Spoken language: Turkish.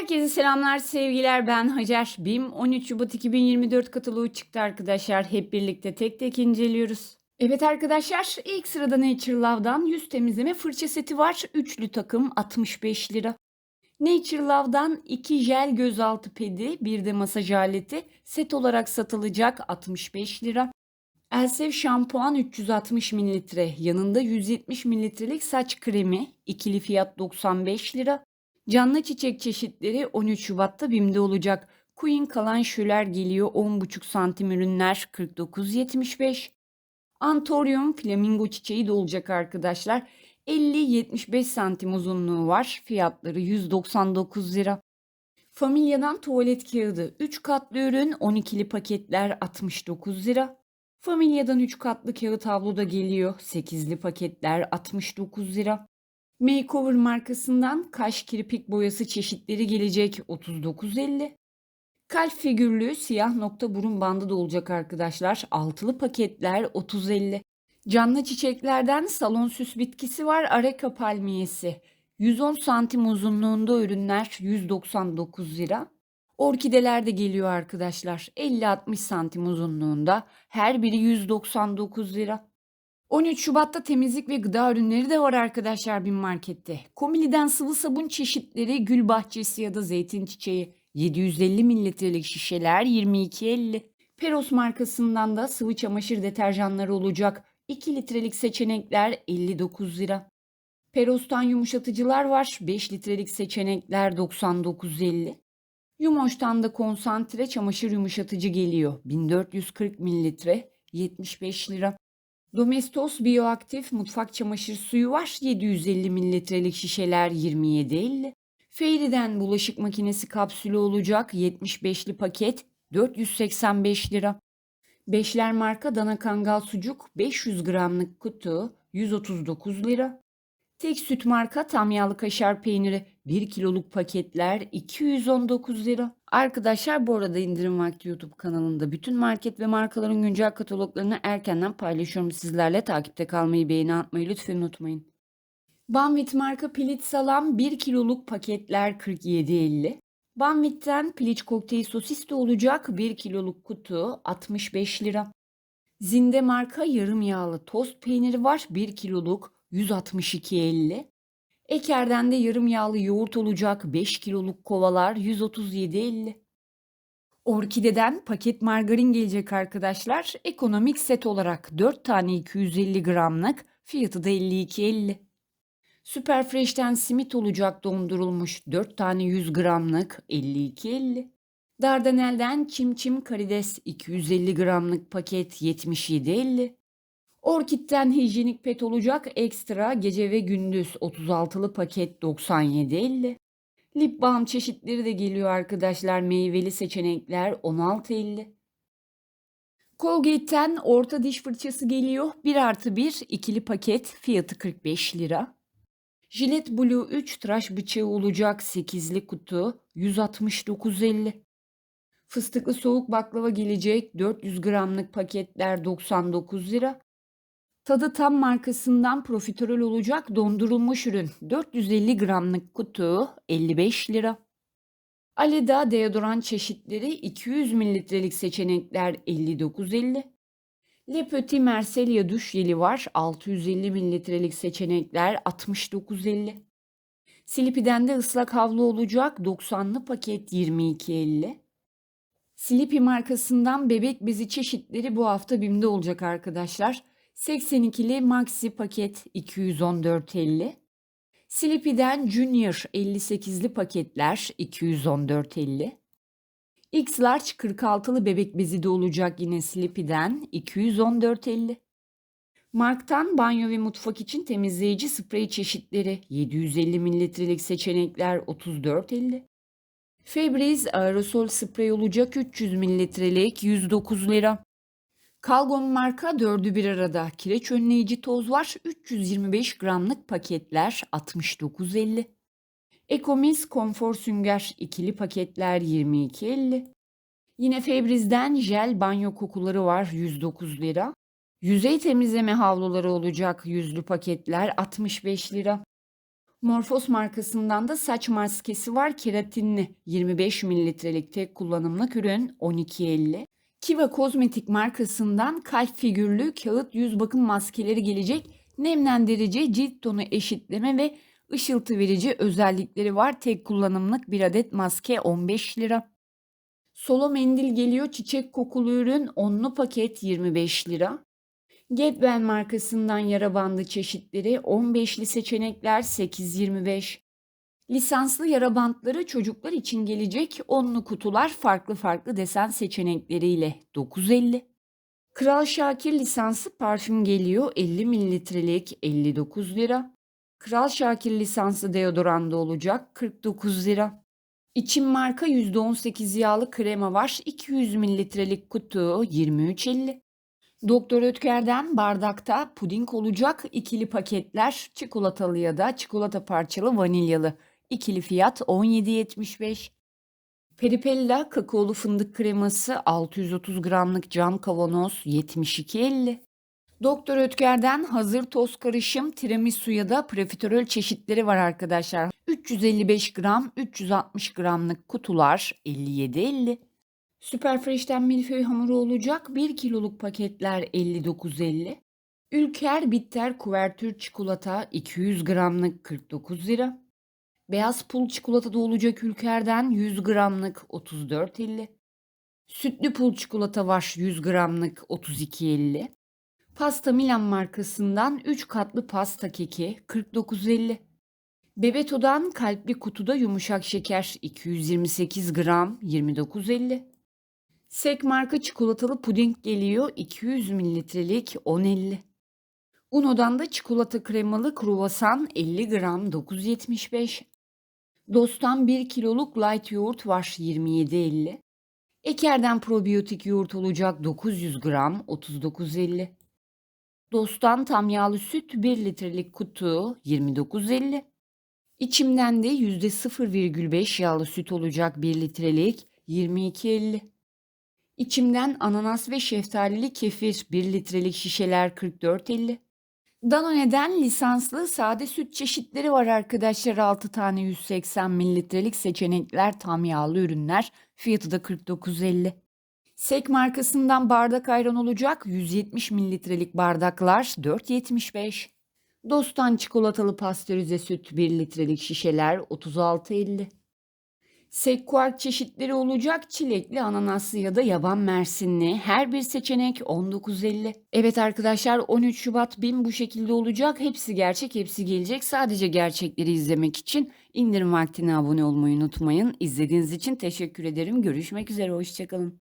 Herkese selamlar, sevgiler. Ben Hacer. BİM 13 Şubat 2024 kataloğu çıktı arkadaşlar. Hep birlikte tek tek inceliyoruz. Evet arkadaşlar, ilk sırada Nature Love'dan yüz temizleme fırça seti var. Üçlü takım 65 lira. Nature Love'dan iki jel gözaltı pedi, bir de masaj aleti set olarak satılacak 65 lira. Elsev şampuan 360 mililitre, yanında 170 mililitrelik saç kremi, ikili fiyat 95 lira. Canlı çiçek çeşitleri 13 Şubat'ta BİM'de olacak. Queen kalan şüler geliyor 10,5 santim ürünler 49.75. Antorium flamingo çiçeği de olacak arkadaşlar. 50-75 santim uzunluğu var. Fiyatları 199 lira. Familya'dan tuvalet kağıdı 3 katlı ürün 12'li paketler 69 lira. Familya'dan 3 katlı kağıt havlu da geliyor. 8'li paketler 69 lira. Makeover markasından kaş kirpik boyası çeşitleri gelecek 39.50. Kalp figürlü siyah nokta burun bandı da olacak arkadaşlar. Altılı paketler 30.50. Canlı çiçeklerden salon süs bitkisi var areka palmiyesi. 110 santim uzunluğunda ürünler 199 lira. Orkideler de geliyor arkadaşlar. 50-60 santim uzunluğunda. Her biri 199 lira. 13 Şubat'ta temizlik ve gıda ürünleri de var arkadaşlar bin markette. Komili'den sıvı sabun çeşitleri gül bahçesi ya da zeytin çiçeği 750 mililitrelik şişeler 22.50. Peros markasından da sıvı çamaşır deterjanları olacak 2 litrelik seçenekler 59 lira. Peros'tan yumuşatıcılar var 5 litrelik seçenekler 99.50. Yumoş'tan da konsantre çamaşır yumuşatıcı geliyor 1440 mililitre 75 lira. Domestos Bioaktif mutfak çamaşır suyu var. 750 mililitrelik şişeler 27.50. Fairy'den bulaşık makinesi kapsülü olacak 75'li paket 485 lira. Beşler marka dana kangal sucuk 500 gramlık kutu 139 lira. Tek süt marka tam yağlı kaşar peyniri 1 kiloluk paketler 219 lira. Arkadaşlar bu arada indirim vakti YouTube kanalında bütün market ve markaların güncel kataloglarını erkenden paylaşıyorum sizlerle. Takipte kalmayı, beğeni atmayı lütfen unutmayın. Banvit marka piliç salam 1 kiloluk paketler 47.50. Banvit'ten piliç kokteyl sosis de olacak 1 kiloluk kutu 65 lira. Zinde marka yarım yağlı tost peyniri var 1 kiloluk 162.50. Eker'den de yarım yağlı yoğurt olacak 5 kiloluk kovalar 137.50. Orkide'den paket margarin gelecek arkadaşlar. Ekonomik set olarak 4 tane 250 gramlık fiyatı da 52.50. Superfresh'ten simit olacak dondurulmuş 4 tane 100 gramlık 52.50. Dardanel'den çim çim karides 250 gramlık paket 77.50. Orkid'den hijyenik pet olacak ekstra gece ve gündüz 36'lı paket 97.50. Lip balm çeşitleri de geliyor arkadaşlar. Meyveli seçenekler 16.50. Colgate'ten orta diş fırçası geliyor. 1 artı 1 ikili paket fiyatı 45 lira. Gillette Blue 3 tıraş bıçağı olacak 8'li kutu 169.50. Fıstıklı soğuk baklava gelecek 400 gramlık paketler 99 lira. Tadı tam markasından profiterol olacak dondurulmuş ürün 450 gramlık kutu 55 lira. Aleda deodorant çeşitleri 200 mililitrelik seçenekler 59.50. Le Petit Marseille duş jeli var 650 mililitrelik seçenekler 69.50. Slippy'den de ıslak havlu olacak 90'lı paket 22.50. Slippy markasından bebek bezi çeşitleri bu hafta BİM'de olacak arkadaşlar. 82'li Maxi paket 214.50. Slippy'den Junior 58'li paketler 214.50. X Large 46'lı bebek bezi de olacak yine Slippy'den 214.50. Mark'tan banyo ve mutfak için temizleyici sprey çeşitleri 750 mililitrelik seçenekler 34.50. Febreze aerosol sprey olacak 300 mililitrelik 109 lira. Kalgon marka dördü bir arada. Kireç önleyici toz var. 325 gramlık paketler 69.50. Ekomis konfor sünger ikili paketler 22.50. Yine Febriz'den jel banyo kokuları var 109 lira. Yüzey temizleme havluları olacak yüzlü paketler 65 lira. Morphos markasından da saç maskesi var keratinli 25 mililitrelik tek kullanımlık ürün 12.50. Kiva Kozmetik markasından kalp figürlü kağıt yüz bakım maskeleri gelecek. Nemlendirici, cilt tonu eşitleme ve ışıltı verici özellikleri var. Tek kullanımlık bir adet maske 15 lira. Solo mendil geliyor çiçek kokulu ürün onlu paket 25 lira. Getwell markasından yara bandı çeşitleri 15'li seçenekler 8.25. Lisanslı yara bantları çocuklar için gelecek onlu kutular farklı farklı desen seçenekleriyle 9.50. Kral Şakir lisanslı parfüm geliyor 50 mililitrelik 59 lira. Kral Şakir lisanslı deodoranda olacak 49 lira. İçim marka %18 yağlı krema var 200 mililitrelik kutu 23.50. Doktor Ötker'den bardakta puding olacak ikili paketler çikolatalı ya da çikolata parçalı vanilyalı. İkili fiyat 17.75. Peripella kakaolu fındık kreması 630 gramlık cam kavanoz 72.50. Doktor Ötker'den hazır toz karışım tiramisu ya da profiterol çeşitleri var arkadaşlar. 355 gram, 360 gramlık kutular 57.50. Superfresh'ten milföy hamuru olacak 1 kiloluk paketler 59.50. Ülker bitter kuvertür çikolata 200 gramlık 49 lira. Beyaz pul çikolata olacak Ülker'den 100 gramlık 34.50. Sütlü pul çikolata var 100 gramlık 32.50. Pasta Milan markasından 3 katlı pasta keki 49.50. Bebeto'dan kalpli kutuda yumuşak şeker 228 gram 29.50. Sek marka çikolatalı puding geliyor 200 mililitrelik 10.50. Uno'dan da çikolata kremalı kruvasan 50 gram 9.75. Dost'tan 1 kiloluk light yoğurt var 27.50. Eker'den probiyotik yoğurt olacak 900 gram 39.50. Dost'tan tam yağlı süt 1 litrelik kutu 29.50. İçimden de %0,5 yağlı süt olacak 1 litrelik 22.50. İçimden ananas ve şeftalili kefir 1 litrelik şişeler 44.50. Danone'den lisanslı sade süt çeşitleri var arkadaşlar. 6 tane 180 mililitrelik seçenekler tam yağlı ürünler. Fiyatı da 49.50. Sek markasından bardak ayran olacak 170 mililitrelik bardaklar 4.75. Dostan çikolatalı pastörize süt 1 litrelik şişeler 36.50. Sekkuark çeşitleri olacak çilekli, ananaslı ya da yaban mersinli. Her bir seçenek 19.50. Evet arkadaşlar 13 Şubat BİM bu şekilde olacak. Hepsi gerçek, hepsi gelecek. Sadece gerçekleri izlemek için indirim vaktine abone olmayı unutmayın. İzlediğiniz için teşekkür ederim. Görüşmek üzere, hoşçakalın.